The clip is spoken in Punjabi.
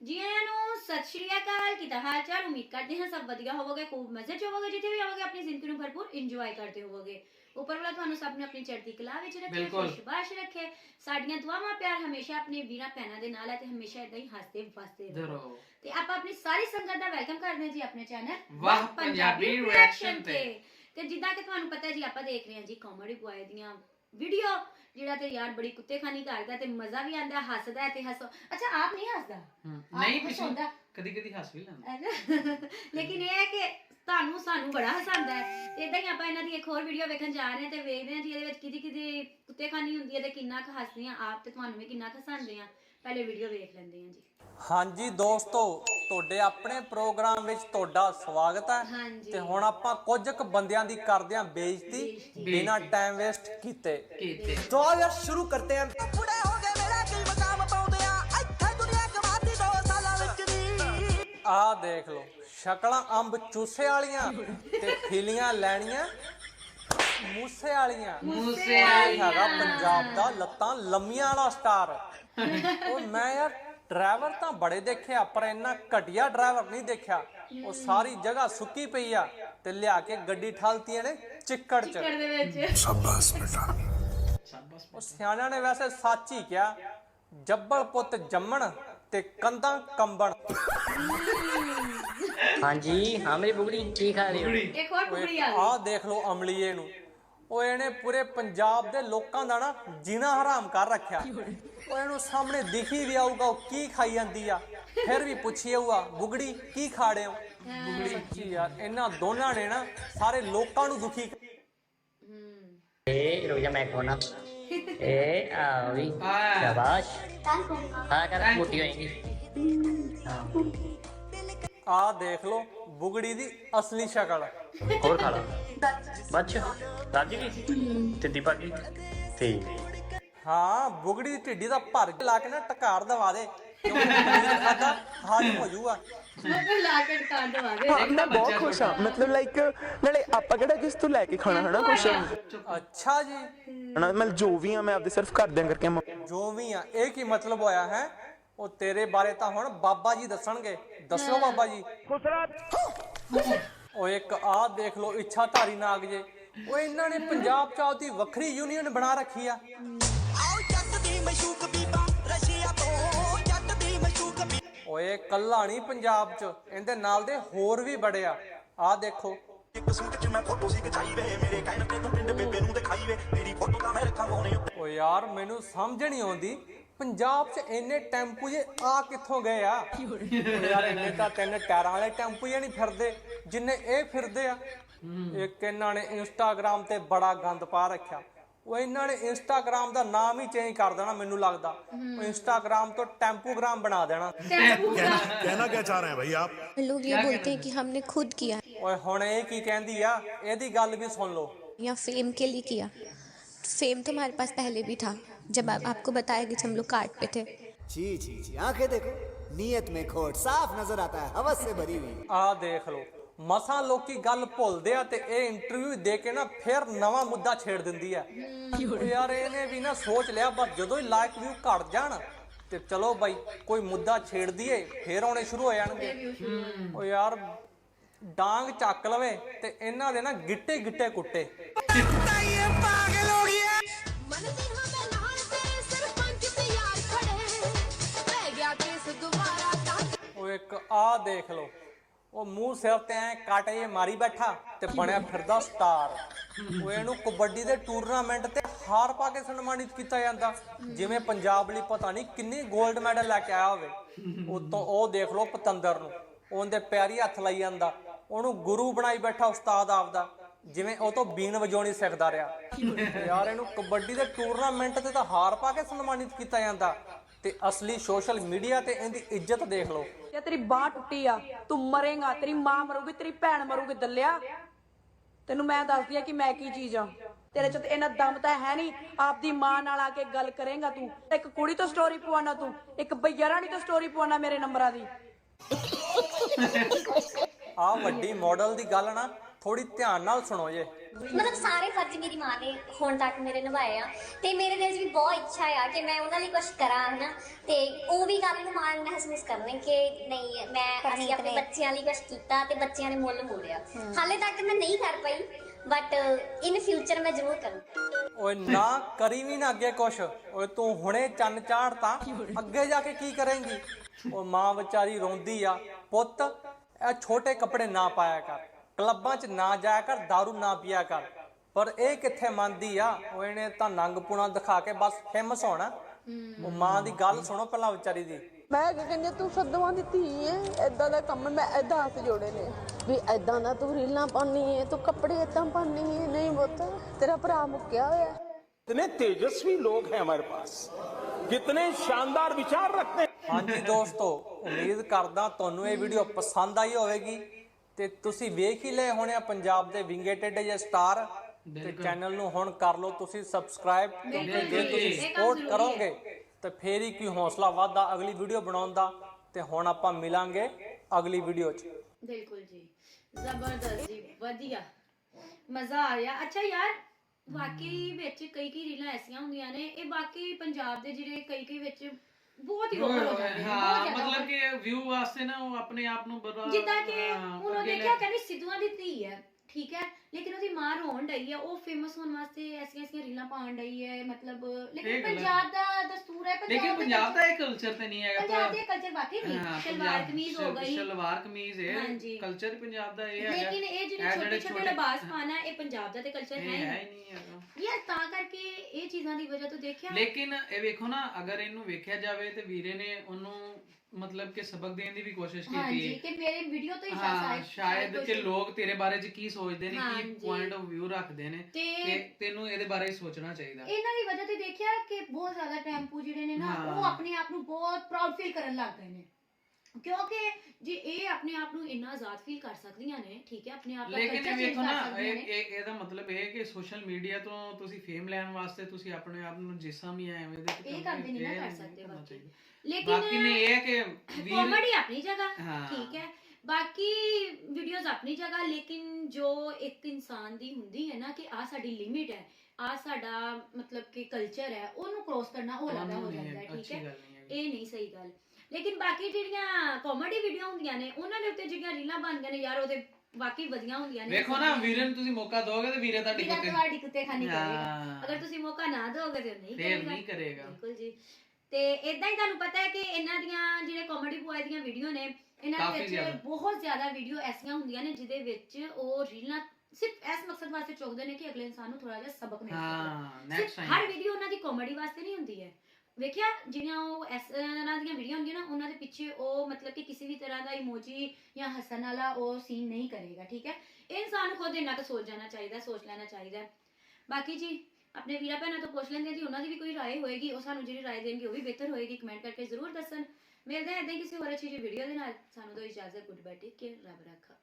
ਜੀ ਆਇਆਂ ਨੂੰ ਸਤਿ ਸ਼੍ਰੀ ਅਕਾਲ ਕਿਤਾ ਹਾਲ ਚਾਲ? ਉਮੀਦ ਕਰਦੇ ਹਾਂ ਸਭ ਵਧੀਆ ਹੋਵੋਗੇ ਖੂਬ ਮਜ਼ੇ ਚ ਹੋਵੋਗੇ ਜਿੱਥੇ ਵੀ ਹੋਵੋਗੇ ਆਪਣੀ ਜ਼ਿੰਦਗੀ ਨੂੰ ਭਰਪੂਰ ਇੰਜੋਏ ਕਰਦੇ ਹੋਵੋਗੇ। ਉੱਪਰ ਵਾਲਾ ਤੁਹਾਨੂੰ ਸਭ ਨੂੰ ਆਪਣੀ ਚੜ੍ਹਦੀ ਕਲਾ ਵਿੱਚ ਰੱਖੇ ਬਿਲਕੁਲ। ਖੁਸ਼ਬਾਸ਼ ਰੱਖੇ ਸਾਡੀਆਂ ਦੁਆਵਾਂ ਪਿਆਰ ਹਮੇਸ਼ਾ ਆਪਣੇ ਵੀਰਾਂ ਭੈਣਾਂ ਦੇ ਨਾਲ ਹੈ ਤੇ ਹਮੇਸ਼ਾ ਇਦਾਂ ਹੀ ਹੱਸਦੇ ਵਸਦੇ ਰਹੋ। ਤੇ ਆਪਾਂ ਆਪਣੀ ਸਾਰੀ ਸੰਗਤ ਦਾ ਵੈਲਕਮ ਕਰਦੇ ਹਾਂ ਜੀ ਆਪਣੇ ਚੈਨਲ ਵਾਹ ਪੰਜਾਬੀ reaction ਤੇ। ਤੇ। ਜਿੱਦਾਂ ਕਿ ਤੁਹਾਨੂੰ ਪਤਾ ਹੈ ਜੀ ਆਪਾਂ ਦੇਖ ਰਹੇ ਹਾਂ ਜੀ ਕਾਮੇਡੀ ਬੁਆਏ ਦੀਆਂ ਵੀਡੀਓ ਜਿਹੜਾ ਤੇ ਯਾਰ ਬੜੀ ਕੁੱਤੇਖਾਨੀ ਕਰਦਾ ਤੇ ਮਜ਼ਾ ਵੀ ਆਂਦਾ ਹੱਸਦਾ ਹੈ ਤੇ ਹੱਸੋ। ਅੱਛਾ ਆਪ ਨਹੀਂ ਹੱਸਦਾ? ਹਮ, ਆਪ ਨਹੀਂ ਪਿਛਲੀ ਹਸਾਉਂਦਾ। ਕਦੀ ਕਦੀ ਹੱਸ ਵੀ ਲੈਂਦਾ। ਹੈਨਾ? ਲੇਕਿਨ ਇਹ ਹੈ ਕਿ ਤੁਹਾਨੂੰ ਸਾਨੂੰ ਬੜਾ ਹਸਾਉਂਦਾ ਹੈ। ਇਦਾਂ ਹੀ ਆਪਾਂ ਇਹਨਾਂ ਦੀ ਇੱਕ ਹੋਰ ਵੀਡੀਓ ਵੇਖਣ ਜਾ ਰਹੇ ਹਾਂ ਤੇ ਵੇਖਦੇ ਹਾਂ ਜੀ ਇਹਦੇ ਵਿੱਚ ਕਿਹਦੀ ਕਿਹਦੀ ਕੁੱਤੇਖਾਨੀ ਹੁੰਦੀ ਹੈ ਤੇ ਕਿੰਨਾ ਕੁ ਹੱਸਦੇ ਆ ਆਪ ਤੇ ਤੁਹਾਨੂੰ ਵੀ ਕਿੰਨਾ ਕੁ ਹਸਾਉਂਦੇ ਆ ਪਹਿਲੇ ਵੀਡੀਓ ਵੇਖ ਲੈਂਦੇ ਹਾਂ ਜੀ ਹਾਂਜੀ ਦੋਸਤੋ ਤੁਹਾਡੇ ਆਪਣੇ ਪ੍ਰੋਗਰਾਮ ਵਿੱਚ ਤੁਹਾਡਾ ਸਵਾਗਤ ਹੈ ਹਾਂਜੀ। ਤੇ ਹੁਣ ਆਪਾਂ ਕੁਝ ਕੁ ਬੰਦਿਆਂ ਦੀ ਕਰਦੇ ਆਂ ਬੇਇੱਜ਼ਤੀ ਬੇਇੱਜ਼ਤੀ। ਬਿਨਾਂ ਟਾਈਮ ਵੇਸਟ ਕੀਤੇ ਕੀਤੇ तो यार शुरू करते हैं ਬੁੜੇ ਹੋ ਗਏ ਮੇਰਾ ਕੀ ਮਕਾਮ ਪਾਉਂਦੇ ਆ ਇੱਥੇ ਦੁਨੀਆ ਕਮਾਤੀ ਦੋ ਸਾਲਾਂ ਵਿੱਚ ਦੀ ਆਹ ਦੇਖ ਲਓ ਸ਼ਕਲਾਂ ਅੰਬ ਚੂਸੇ ਵਾਲੀਆਂ ਤੇ ਫਿਲੀਆਂ ਲੈਣੀਆਂ ਮੂਸੇ ਵਾਲੀਆਂ ਮੂਸੇ ਇਹ ਵਾਲੀ ਹੈਗਾ ਪੰਜਾਬ ਦਾ ਲੱਤਾਂ ਲੰਮੀਆਂ ਵਾਲਾ ਸਟਾਰ ਉਹ ਮੈਂ ਯਾਰ ਡਰਾਈਵਰ ਤਾਂ ਬੜੇ ਦੇਖਿਆ ਪਰ ਇੰਨਾ ਘਟਿਆ ਡਰਾਈਵਰ ਨਹੀਂ ਦੇਖਿਆ। ਉਹ ਸਾਰੀ ਜਗ੍ਹਾ ਸੁੱਕੀ ਪਈ ਆ ਤੇ ਲਿਆ ਕੇ ਗੱਡੀ ਠਾਲਤੀ ਨੇ ਚਿੱਕੜ ਚ। ਸ਼ਾਬਾਸ਼ ਬੇਟਾ। ਉਹ ਸਿਆਣਿਆਂ ਨੇ ਵੈਸੇ ਸੱਚ ਹੀ ਕਿਹਾ ਜੱਬਲ ਪੁੱਤ ਜੰਮਣ ਤੇ ਕੰਦਾਂ ਕੰਬਣ। ਹਾਂਜੀ ਹਾਂ ਮੇਰੀ ਬੁਗੜੀ ਕੀ ਖਾ ਰਹੇ ਹੋ? ਇੱਕ ਹੋਰ ਬੁਗੜੀ ਆ। ਗਈ ਦੇਖ ਲਓ ਅਮਲੀਏ ਨੂੰ। ਉਹ ਇਹਨੇ ਪੂਰੇ ਪੰਜਾਬ ਦੇ ਲੋਕਾਂ ਦਾ ਨਾ ਜੀਣਾ ਹਰਾਮ ਕਰ ਰੱਖਿਆ। ਉਹ ਇਹਨੂੰ ਸਾਹਮਣੇ ਦਿਖੀ ਵੀ ਆਊਗਾ ਉਹ ਕੀ ਖਾਈ ਜਾਂਦੀ ਆ। ਫਿਰ ਵੀ ਪੁੱਛੀਏ ਹੁਆ ਬੁਗੜੀ ਕੀ ਖਾ ਰਹੇ ਹੋ? ਬੁਗੜੀ ਕੀ ਯਾਰ ਇਹਨਾਂ ਦੋਨਾਂ ਨੇ ਨਾ ਸਾਰੇ ਲੋਕਾਂ ਨੂੰ ਦੁਖੀ ਆਹ ਦੇਖ ਲਓ ਬੁਗੜੀ ਦੀ ਅਸਲੀ ਸ਼ਕਲ। ਹੋਰ ਖਾ ਲਾ। ਬੱਚ। ਰੱਜ ਗਈ ਟਿੱਡੀ ਪਾ ਗਈ। ਠੀਕ। ਹਾਂ ਬੁਗੜੀ ਦੀ ਢਿੱਡੀ ਦਾ ਭਰ ਕੇ ਲਾ ਕੇ ਨਾ ਟਕਾਰ ਦਵਾ ਦੇ। ਹੋ ਮੈਂ ਮਤਲਬ ਲਾਈਕ ਆਪਾਂ ਕਿਹੜਾ ਖਾਣਾ ਅੱਛਾ ਜੀ। ਹਨਾ ਜੋ ਵੀ ਆ ਮੈਂ ਆਪਦੇ ਸਿਰਫ ਘਰਦਿਆਂ ਕਰਕੇ ਜੋ ਵੀ ਆ ਇਹ ਕੀ ਮਤਲਬ ਹੋਇਆ ਹੈ? ਉਹ ਤੇਰੇ ਬਾਰੇ ਤਾਂ ਹੁਣ ਬਾਬਾ ਜੀ ਦੱਸਣਗੇ। ਦੱਸਿਓ ਬਾਬਾ ਜੀ। ਉਹ ਇੱਕ ਆਹ ਦੇਖ ਲਓ ਇੱਛਾ ਧਾਰੀ ਨਾਗ ਜੇ। ਉਹ ਇਹਨਾਂ ਨੇ ਪੰਜਾਬ ਚ ਆਪਦੀ ਵੱਖਰੀ ਯੂਨੀਅਨ ਬਣਾ ਰੱਖੀ ਆ। ਆਓ ਜੱਟ ਦੀ ਮਸ਼ੂਕ ਬੀਬਾ ਰਸ਼ੀਆ ਤੋਂ। ਜੱਟ ਦੀ ਮਸ਼ੂਕ ਬੀ ਓਏ ਕੱਲਾ ਨਹੀਂ ਪੰਜਾਬ ਚ ਇਹਦੇ ਨਾਲ ਦੇ ਹੋਰ ਵੀ ਬੜੇ ਆ। ਆਹ ਦੇਖੋ। ਇੱਕ ਸੂਟ 'ਚ ਮੈਂ ਫੋਟੋ ਸੀ ਖਚਾਈ ਵੇ ਮੇਰੇ ਕਹਿਣ ਤੇ ਤੂੰ ਪਿੰਡ ਬੇਬੇ ਨੂੰ ਦਿਖਾਈ ਵੇ। ਮੇਰੀ ਫੋਟੋ ਤਾਂ ਮੈਂ ਰੱਖਾਂ ਫੋਨੇ ਉੱਤੇ। ਓ ਯਾਰ ਮੈਨੂੰ ਸਮਝ ਨਹੀਂ ਆਉਂਦੀ। ਪੰਜਾਬ 'ਚ ਇੰਨੇ ਟੈਂਪੂ ਜੇ ਆ ਕਿੱਥੋਂ ਗਏ ਆ ਓ ਯਾਰ ਇੰਨੇ ਤਾਂ ਤਿੰਨ ਟਾਇਰਾਂ ਵਾਲੇ ਟੈਂਪੂ ਹੀ ਨਹੀਂ ਫਿਰਦੇ ਜਿੰਨੇ ਇਹ ਫਿਰਦੇ ਆ ਇੱਕ ਇਹਨਾਂ ਨੇ ਇੰਸਟਾਗ੍ਰam ਤੇ ਬੜਾ ਗੰਦ ਪਾ ਰੱਖਿਆ ਉਹ ਇਹਨਾਂ ਨੇ ਇੰਸਟਾਗ੍ਰam ਦਾ ਨਾਮ ਹੀ ਚੇਂਜ ਕਰ ਦੇਣਾ ਮੈਨੂੰ ਲੱਗਦਾ ਉਹ ਇੰਸਟਾਗ੍ਰam ਤੋਂ ਟੈਂਪੂਗ੍ਰਾਮ ਬਣਾ ਦੇਣਾ कहना क्या चाह रहे हैं भाई आप लोग ये बोलते हैं कि हमने खुद किया ਓਏ ਹੁਣ ਇਹ ਕੀ ਕਹਿੰਦੀ ਆ ਇਹਦੀ ਗੱਲ ਵੀ ਸੁਣ ਲਓ या फेम के लिए किया फेम तो हमारे पास पहले भी था जब आप, आपको बताया कि हम लोग कार्ड पे थे छी छी छी आंखें देखो नीयत में खोट साफ नजर आता है हवस से भरी हुई ਆਹ ਦੇਖ ਲਓ ਮਸਾਂ ਲੋਕੀ ਗੱਲ ਭੁੱਲਦੇ ਆ ਤੇ ਇਹ ਇੰਟਰਵਿਊ ਦੇ ਕੇ ਨਾ ਫਿਰ ਨਵਾਂ ਮੁੱਦਾ ਛੇੜ ਦਿੰਦੀ ਆ ਉਹ ਯਾਰ ਇਹਨੇ ਵੀ ਨਾ ਸੋਚ ਲਿਆ ਬਸ ਜਦੋਂ ਹੀ ਲਾਈਕ ਵਿਊ ਘਟ ਜਾਣ ਤੇ ਚਲੋ ਬਾਈ ਕੋਈ ਮੁੱਦਾ ਛੇੜ ਦਈਏ ਫੇਰ ਆਉਣੇ ਸ਼ੁਰੂ ਹੋ ਜਾਣਗੇ ਉਹ ਯਾਰ ਡਾਂਗ ਚੱਕ ਲਵੇ ਤੇ ਇਹਨਾਂ ਦੇ ਨਾ ਗਿੱਟੇ ਗਿੱਟੇ ਕੁੱਟੇ ਆਹ ਦੇਖ ਲਓ। ਉਹ ਮੂੰਹ ਸਿਰ ਤੇ ਐ ਕਾਟੇ ਜੇ ਮਾਰੀ ਬੈਠਾ ਤੇ ਬਣਿਆ ਫਿਰਦਾ ਸਟਾਰ। ਉਹ ਇਹਨੂੰ ਕਬੱਡੀ ਦੇ ਟੂਰਨਾਮੈਂਟ ਤੇ ਹਾਰ ਪਾ ਕੇ ਸਨਮਾਨਿਤ ਕੀਤਾ ਜਾਂਦਾ। ਜਿਵੇਂ ਪੰਜਾਬ ਲਈ ਪਤਾ ਨਹੀਂ ਕਿੰਨੀ 골ਡ ਮੈਡਲ ਲੈ ਕੇ ਆਇਆ ਹੋਵੇ। ਉਤੋਂ ਉਹ ਦੇਖ ਲਓ ਪਤੰਦਰ ਨੂੰ। ਉਹਦੇ ਪੈਰੀ ਹੱਥ ਲਾਈ ਜਾਂਦਾ। ਉਹਨੂੰ ਗੁਰੂ ਬਣਾਈ ਬੈਠਾ ਉਸਤਾਦ ਆਪਦਾ। ਜਿਵੇਂ ਉਹ ਤੋਂ ਬੀਨ ਵਜਾਉਣੀ ਸਿੱਖਦਾ ਰਿਹਾ। ਯਾਰ ਇਹਨੂੰ ਕਬੱਡੀ ਦੇ ਟੂਰਨਾਮੈਂਟ ਤੇ ਤਾਂ ਹਾਰ ਪਾ ਕੇ ਸਨਮਾਨਿਤ ਕੀਤਾ ਜਾਂਦਾ। ਤੇ ਅਸਲੀ ਸੋਸ਼ਲ ਮੀਡੀਆ ਤੇ ਇਹਦੀ ਇੱਜ਼ਤ ਦੇਖ ਲਓ। ਜੇ ਤੇਰੀ ਬਾਹ ਟੁੱਟੀ ਆ ਤੂੰ ਮਰੇਗਾ ਤੇਰੀ ਮਾਂ ਮਰੂਗੀ ਤੇਰੀ ਭੈਣ ਮਰੂਗੀ ਦੱਲਿਆ। ਤੈਨੂੰ ਮੈਂ ਦੱਸਦੀ ਆ ਕਿ ਮੈਂ ਕੀ ਚੀਜ਼ ਆ। ਤੇਰੇ ਚ ਤੇ ਇਹਨਾਂ ਦਮ ਤਾਂ ਹੈ ਨਹੀਂ ਆਪਦੀ ਮਾਂ ਨਾਲ ਆ ਕੇ ਗੱਲ ਕਰੇਗਾ ਤੂੰ। ਇੱਕ ਕੁੜੀ ਤੋਂ ਸਟੋਰੀ ਪਵਾਉਣਾ ਤੂੰ ਇੱਕ ਬਈਰਾਣੀ ਤੋਂ ਸਟੋਰੀ ਪਵਾਉਣਾ ਮੇਰੇ ਨੰਬਰਾਂ ਦੀ। ਆ ਵੱਡੀ ਮਾਡਲ ਦੀ ਗੱਲ ਨਾ ਥੋੜੀ ਧਿਆਨ ਨਾਲ ਸੁਣੋ ਜੇ। ਮਤਲਬ ਸਾਰੇ ਫਰਜ਼ ਮੇਰੀ ਮਾਂ ਨੇ ਹੁਣ ਤੱਕ ਮੇਰੇ ਨਿਭਾਏ ਆ ਤੇ ਮੇਰੇ ਦਿਲ 'ਚ ਵੀ ਬਹੁਤ ਇੱਛਾ ਆ ਕਿ ਮੈਂ ਉਹਨਾਂ ਲਈ ਕੁਝ ਕਰਾਂ ਹਨਾ? ਤੇ ਉਹ ਵੀ ਗੱਲ ਨੂੰ ਮਾਣ ਮਹਿਸੂਸ ਕਰਨੇ ਕਿ ਨਹੀਂ ਮੈਂ ਅਸੀਂ ਆਪਣੇ ਬੱਚਿਆਂ ਲਈ ਕੁਝ ਕੀਤਾ ਤੇ ਬੱਚਿਆਂ ਨੇ ਮੁੱਲ ਮੋੜਿਆ। ਹਾਲੇ ਤੱਕ ਮੈਂ ਨਹੀਂ ਕਰ ਪਾਈ ਬਟ ਇਨ ਫਿਊਚਰ ਮੈਂ ਜ਼ਰੂਰ ਕਰੂੰ। ਓਏ ਨਾ ਕਰੀ ਵੀ ਨਾ ਅੱਗੇ ਕੁਛ। ਓਏ ਤੂੰ ਹੁਣੇ ਚੰਨ ਚਾੜ ਤਾਂ ਅੱਗੇ ਜਾ ਕੇ ਕੀ ਕਰੇਂਗੀ? ਓ ਮਾਂ ਵਿਚਾਰੀ ਰੋਂਦੀ ਆ ਪੁੱਤ ਇਹ ਛੋਟੇ ਕੱਪੜੇ ਨਾ ਪਾਇਆ ਕਰ। ਕਲੱਬਾਂ 'ਚ ਨਾ ਜਾਇਆ ਕਰ दारू ਨਾ ਪੀਆ ਕਰ ਪਰ ਇਹ ਕਿੱਥੇ ਮੰਨਦੀ ਆ ਉਹ ਇਹਨੇ ਤਾਂ ਨੰਗਪੁਣਾ ਦਿਖਾ ਕੇ ਬਸ ਫੇਮਸ ਹੋਣਾ ਉਹ ਮਾਂ ਦੀ ਗੱਲ ਸੁਣੋ ਪਹਿਲਾਂ ਵਿਚਾਰੀ ਦੀ ਮੈਂ ਕੀ ਕਹਿੰਦੀ ਤੂੰ ਸਦਵਾਂ ਦੀ ਧੀ ਏ ਐਦਾਂ ਦਾ ਕੰਮ ਮੈਂ ਐਦਾਂ ਹੱਥ ਜੋੜੇ ਨੇ ਵੀ ਐਦਾਂ ਦਾ ਤੂੰ ਰੀਲਾਂ ਪਾਉਣੀ ਏ ਤੂੰ ਕੱਪੜੇ ਐਦਾਂ ਪਾਉਣੀ ਏ ਨਹੀਂ ਪੁੱਤ ਤੇਰਾ ਭਰਾ ਮੁੱਕਿਆ ਹੋਇਆ इतने तेजस्वी लोग हैं हमारे पास कितने शानदार विचार रखते हैं ਹਾਂਜੀ ਦੋਸਤੋ ਉਮੀਦ ਕਰਦਾ ਤੁਹਾਨੂੰ ਇਹ ਵੀਡੀਓ ਪਸੰਦ ਆਈ ਹੋਵੇਗੀ ਤੇ ਤੁਸੀਂ ਵੇਖ ਹੀ ਲਏ ਹੋਣੇ ਆ ਪੰਜਾਬ ਦੇ ਵਿੰਗੇ ਟੇਡੇ ਜੇ ਸਟਾਰ ਤੇ ਚੈਨਲ ਨੂੰ ਹੁਣ ਕਰ ਲਓ ਤੁਸੀਂ ਸਬਸਕ੍ਰਾਈਬ ਕਿਉਂਕਿ ਜੇ ਤੁਸੀਂ ਸਪੋਰਟ ਕਰੋਗੇ ਤੇ ਫੇਰ ਹੀ ਕੀ ਹੌਸਲਾ ਵੱਧਦਾ ਅਗਲੀ ਵੀਡੀਓ ਬਣਾਉਣ ਦਾ। ਤੇ ਹੁਣ ਆਪਾਂ ਮਿਲਾਂਗੇ ਅਗਲੀ ਵੀਡੀਓ 'ਚ। ਬਿਲਕੁਲ ਜੀ। ਜ਼ਬਰਦਸਤ ਜੀ ਵਧੀਆ। ਮਜ਼ਾ ਆਇਆ ਅੱਛਾ ਯਾਰ ਵਾਕਈ ਵਿੱਚ ਕਈ ਕਈ ਰੀਲਾਂ ਐਸੀਆਂ ਹੁੰਦੀਆਂ ਨੇ। ਇਹ ਬਾਕੀ ਪੰਜਾਬ ਦੇ ਜਿਹੜੇ ਕਈ ਕਈ ਵਿੱਚ ਬਹੁਤ ਹੀ ਓਵਰ ਹੋ ਜਾਂਦੇ ਨੇ ਬਹੁਤ ਹਾਂ ਜ਼ਿਆਦਾ ਮਤਲਬ ਕਿ ਵਿਊ ਵਾਸਤੇ ਨਾ ਉਹ ਆਪਣੇ ਆਪ ਨੂੰ ਬੜਾ ਜਿੱਦਾਂ ਕਿ ਹਾਂ, ਹੁਣ ਉਹ ਅੱਗੇ ਦੇਖਿਆ ਲੈ- ਕਹਿੰਦੀ ਸਿੱਧੂਆਂ ਦੀ ਧੀ ਹੈ। ਠੀਕ ਹੈ ਲੇਕਿਨ ਉਹਦੀ ਮਾਂ ਰੋਣ ਡਈ ਹੈ ਉਹ ਫੇਮਸ ਹੋਣ ਵਾਸਤੇ ਐਸੀਆਂ ਐਸੀਆਂ ਰੀਲਾਂ ਪਾਉਣ ਡਈ ਹੈ ਮਤਲਬ ਲੇਕਿਨ ਇਹ ਗਲਤ ਪੰਜਾਬ ਦਾ ਦਸਤੂਰ ਹੈ ਲੇਕਿਨ ਪੰਜਾਬ ਦਾ ਇਹ ਕਲਚਰ ਤੇ ਨਹੀਂ ਹੈਗਾ ਪੰਜਾਬ ਦੇ ਕਲਚਰ ਵਾਕਈ ਨਹੀਂ ਹਾਂ, ਸ਼ਲਵਾਰ ਕਮੀਜ਼ ਹੋ ਗਈ। ਸ਼ਲਵਾਰ ਕਮੀਜ਼ ਹੈ ਹਾਂਜੀ। ਕਲਚਰ ਪੰਜਾਬ ਦਾ ਇਹ ਹੈਗਾ। ਲੇਕਿਨ ਇਹ ਜਿਹੜੇ ਛੋਟੇ ਛੋਟੇ ਲਿਬਾਸ ਪਾਣਾ ਇਹ ਪੰਜਾਬ ਦਾ ਤੇ ਕਲਚਰ ਇਹ ਹੈ ਹੀ ਹੈ ਨਹੀਂ। ਹੀ ਨਹੀਂ ਹੈਗਾ। ਯਾਰ ਤਾਂ ਕਰਕੇ ਇਹ ਚੀਜ਼ਾਂ ਦੀ ਵਜ੍ਹਾ ਤੋਂ ਦੇਖਿਆ। ਲੇਕਿਨ ਇਹ ਵੇਖੋ ਨਾ ਅਗਰ ਇਹਨੂੰ ਵੇਖਿਆ ਜਾਵੇ ਤੇ ਵੀਰੇ ਨੇ ਉਹਨੂੰ ਮਤਲਬ ਕਿ ਸਬਕ ਦੇਣ ਦੀ ਵੀ ਕੋਸ਼ਿਸ਼ ਹਾਂਜੀ ਕੀਤੀ ਕਿ ਮੇਰੇ ਵੀਡੀਓ ਤੋਂ ਹੀ ਹਾਂ ਸ਼ਾਇਦ ਕਿ ਕੁਛ- ਲੋਕ ਤੇਰੇ ਬਾਰੇ ਚ ਕੀ ਸੋਚਦੇ ਨੇ ਕੀ ਹਾਂਜੀ। ਪੁਆਇੰਟ ਆਫ View ਰੱਖਦੇ ਨੇ ਤੇ ਤੇ ਤੈਨੂੰ ਇਹਦੇ ਬਾਰੇ ਸੋਚਣਾ ਚਾਹੀਦਾ ਇਹਨਾਂ ਦੀ ਵਜ੍ਹਾ ਤੇ ਦੇਖਿਆ ਕਿ ਬਹੁਤ ਜ਼ਿਆਦਾ ਟੈਂਪੂ ਜਿਹੜੇ ਨੇ ਨਾ ਹਾਂ। ਉਹ ਆਪਣੇ ਆਪ ਨੂੰ ਬਹੁਤ ਪ੍ਰਾਊਡ ਫੀਲ ਕਰਨ ਲੱਗ ਗਏ ਨੇ ਕਿਉਂਕਿ ਜੇ ਇਹ ਆਪਣੇ ਆਪ ਨੂੰ ਇੰਨਾ ਆਜ਼ਾਦ ਫੀਲ ਕਰ ਸਕਦੀਆਂ ਨੇ ਠੀਕ ਹੈ ਆਪਣੇ ਆਪ ਦਾ ਲੇਕਿਨ culture ਇਹ change ਵੇਖੋ ਕਰ ਨਾ ਸਕਦੀਆਂ ਇਹ ਨੇ ਇਹ ਇਹਦਾ ਮਤਲਬ ਇਹ ਹੈ ਕਿ ਸੋਸ਼ਲ ਮੀਡੀਆ ਤੋਂ ਤੁਸੀਂ ਫੇਮ ਲੈਣ ਵਾਸਤੇ ਤੁਸੀਂ ਆਪਣੇ ਆਪ ਨੂੰ ਜਿਸਮ ਵੀ ਐਵੇਂ ਦੇ ਇਹ ਕਰਦੇ ਨਹੀਂ ਨਾ ਕਰ ਸਕਦੇ ਬਾਕੀ। ਲੇਕਿਨ ਬਾਕੀ ਨੇ ਇਹ ਹੈ ਕਿ ਵੀਰ ਕਾਮੇਡੀ ਆਪਣੀ ਜਗ੍ਹਾ ਹਾਂ। ਠੀਕ ਹੈ ਬਾਕੀ ਵੀਡੀਓਜ਼ ਆਪਣੀ ਜਗ੍ਹਾ ਲੇਕਿਨ ਜੋ ਇੱਕ ਇਨਸਾਨ ਦੀ ਹੁੰਦੀ ਹੈ ਨਾ ਕਿ ਆ ਸਾਡੀ ਲਿਮਿਟ ਹੈ ਆ ਸਾਡਾ ਮਤਲਬ ਕਿ ਕਲਚਰ ਹੈ ਉਹਨੂੰ ਕ੍ਰੋਸ ਕਰਨਾ ਉਹ ਲੱਗਦਾ ਹੋ ਜਾਂਦਾ ਹੈ ਠੀਕ ਹੈ। ਇਹ ਨਹੀਂ ਸਹੀ ਗੱਲ ਲੇਕਿਨ ਬਾਕੀ ਜਿਹੜੀਆਂ ਕਾਮੇਡੀ ਵੀਡੀਓ ਹੁੰਦੀਆਂ ਨੇ ਉਹਨਾਂ ਦੇ ਉੱਤੇ ਜਿਹੜੀਆਂ ਰੀਲਾਂ ਬਣਦੀਆਂ ਨੇ ਯਾਰ ਉਹਦੇ ਵਾਕਈ ਵਧੀਆ ਹੁੰਦੀਆਂ ਨੇ। ਵੇਖੋ ਨਾ ਵੀਰੇ ਨੂੰ ਤੁਸੀਂ ਮੌਕਾ ਦੋਗੇ ਤੇ ਵੀਰੇ ਤੁਹਾਡੀ ਵੀਰਾ ਕੁੱਤੇ ਤੁਹਾਡੀ ਕੁੱਤੇ ਖਾਨੀ ਕਰੇਗਾ। ਹਾਂ। ਅਗਰ ਤੁਸੀਂ ਮੌਕਾ ਨਾ ਦਿਓਗੇ ਤੇ ਉਹ ਨਹੀਂ ਫੇਰ ਨਹੀਂ ਕਰੇਗਾ। ਬਿਲਕੁਲ ਜੀ। ਤੇ ਇਦਾਂ ਹੀ ਤੁਹਾਨੂੰ ਪਤਾ ਹੈ ਕਿ ਇਹਨਾਂ ਦੀਆਂ ਜਿਹੜੇ ਕਾਮੇਡੀ ਬੁਆਏ ਦੀਆਂ ਵੀਡੀਓ ਨੇ ਇਹਨਾਂ ਕਾਫੀ ਦੇ ਵਿੱਚ। ਬਹੁਤ ਜ਼ਿਆਦਾ ਵੀਡੀਓ ਐਸੀਆਂ ਹੁੰਦੀਆਂ ਨੇ ਜਿਹਦੇ ਵਿੱਚ ਉਹ ਰੀਲਾਂ ਸਿਰਫ ਇਸ ਮਕਸਦ ਵਾਸਤੇ ਚੁੱਕਦੇ ਨੇ ਕਿ ਅਗਲੇ ਇਨਸਾਨ ਨੂੰ ਥੋੜਾ ਜਿਹਾ ਸਬਕ ਮਿਲ ਸਕੇ। ਹਾਂ ਸਿਰਫ ਨੈਕਸਟ ਹਰ ਟਾਈਮ ਵੀਡੀਓ ਉਹਨਾਂ ਦੀ ਕਾਮੇਡੀ ਵਾਸਤੇ ਨਹੀਂ ਹੁੰਦੀ ਹੈ। ਵੇਖਿਆ, ਜਿਹੜੀਆਂ ਉਹ ਇਸ ਇਹਨਾਂ ਦੀਆਂ ਵੀਡੀਓ ਹੁੰਦੀਆਂ ਨਾ, ਉਹਨਾਂ ਦੇ ਪਿੱਛੇ ਉਹ ਮਤਲਬ ਕਿ ਕਿਸੇ ਵੀ ਤਰ੍ਹਾਂ ਦਾ ਇਮੋਜੀ ਜਾਂ ਹੱਸਣ ਵਾਲਾ ਉਹ ਸੀਨ ਨਹੀਂ ਕਰੇਗਾ, ਠੀਕ ਹੈ? ਇਹ ਇਨਸਾਨ ਖੁਦ ਇੰਨਾ ਕੁ ਸੋਚ ਜਾਣਾ ਚਾਹੀਦਾ, ਸੋਚ ਲੈਣਾ ਚਾਹੀਦਾ ਬਾਕੀ ਜੀ, ਆਪਣੇ ਵੀਰਾ ਭੈਣਾਂ ਤੋਂ ਪੁੱਛ ਲੈਂਦੇ ਜੀ, ਉਹਨਾਂ ਦੀ ਵੀ ਕੋਈ ਰਾਏ ਹੋਏਗੀ, ਉਹ ਸਾਨੂੰ ਜਿਹੜੀ ਰਾਏ ਦੇਣਗੇ, ਉਹ ਵੀ ਬਿਹਤਰ ਹੋਏਗੀ ਕਮੈਂਟ ਕਰਕੇ ਜ਼ਰੂਰ ਦੱਸਣ। ਮਿਲਦੇ ਹਾਂ ਇਦਾਂ ਕਿਸੇ ਹੋਰ ਅੱਛੀ ਜਿਹੀ ਵੀਡੀਓ ਦੇ ਨਾਲ। ਸਾਨੂੰ ਦੋ ਇਜਾਜ਼ਤ ਗੁੱਡ ਬਾਏ ਟੇਕ ਕੇਅਰ ਰੱਬ ਰੱਖਾ।